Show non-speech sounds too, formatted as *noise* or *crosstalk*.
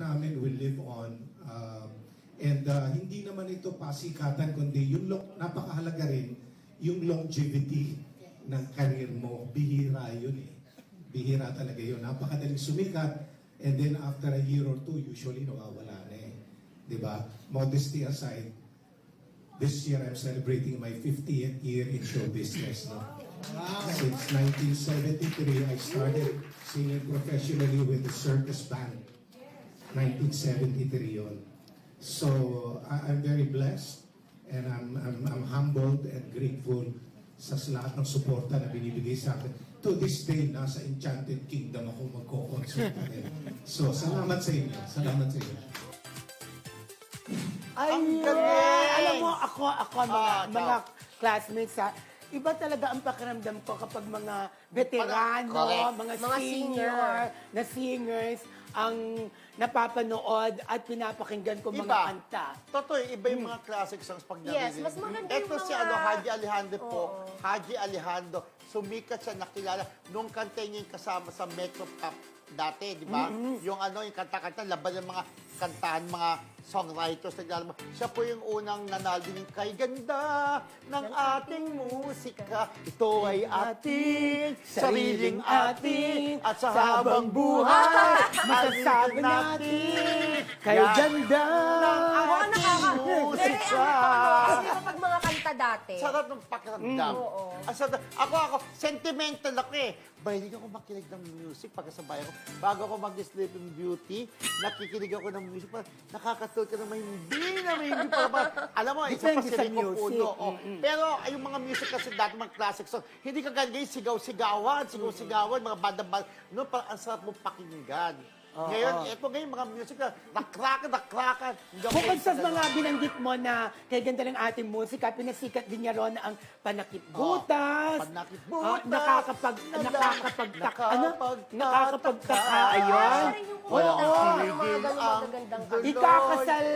namin will live on. Um, and uh, hindi naman ito pasikatan, kundi yung lo- napakahalaga rin, yung longevity ng career mo. Bihira yun eh. Bihira talaga yun. Napakadaling sumikat. And then after a year or two, usually nawawala na eh. Di ba? Modesty aside, this year I'm celebrating my 50th year in show business. No? Since 1973, I started singing professionally with the circus band. 1973 yon. So I- I'm very blessed and I'm, I'm, I'm humbled and grateful sa lahat ng suporta na binibigay sa akin. To this day, nasa Enchanted Kingdom ako magko-concert pa rin. So, salamat sa inyo. Salamat sa inyo. Ay, Ang galing! Alam mo, ako, ako, mga, Ah, mga classmates, ha, iba talaga ang pakiramdam ko kapag mga veterano, Correct. mga, Mga senior, na singers, ang napapanood at pinapakinggan ko mga Iba. kanta. Totoo, iba yung mga classic songs pag Yes, mas maganda Ito yung si mga- ano, Haji Alejandro po. Oo. Haji Alejandro. Sumikat siya, nakilala. Nung kanta niya yung kasama sa Metro Cup dati, di ba? Yung ano, yung kanta-kanta, laban ng mga kantahan, mga songwriters. Naglalaro. Siya po yung unang nanalo din kay ganda ng ating musika. Ito ay ating sariling ating at sa habang buhay, *laughs* masasabi natin kay ganda nakaka... Very musika. Kanta dati? Sarap ng pakiramdam. Mm, oo. Ang sarap. Ako, ako, sentimental ako eh. Mahilig ako makinig ng music pagkasabay ako. Bago ako mag-Sleeping Beauty, nakikinig ako ng music. Parang nakakatulog ka naman hindi na hindi pa naman. Alam mo, isa pa Depende sa Rico music. Puno. oh. Pero ay, yung mga music kasi dati, mga classic song, hindi ka ganyan sigaw-sigawan, sigaw-sigawan, mga banda-banda. No, parang ang sarap mong pakinggan. Ngayon, eto ngayon, mga music na nakrakan, nakrakan. Ako Bukod sa ganun. mga binanggit mo na kay ganda ng ating musika, pinasikat din niya ron ang panakip butas. Oh, panakip ah, butas. nakakapag, Nala- nakakapagtaka, ano? nakakapagtaka. Nakakapagtaka, Siya ayun. rin yung Walang una, mga ganun ang magagandang Tuloy. Ikakasal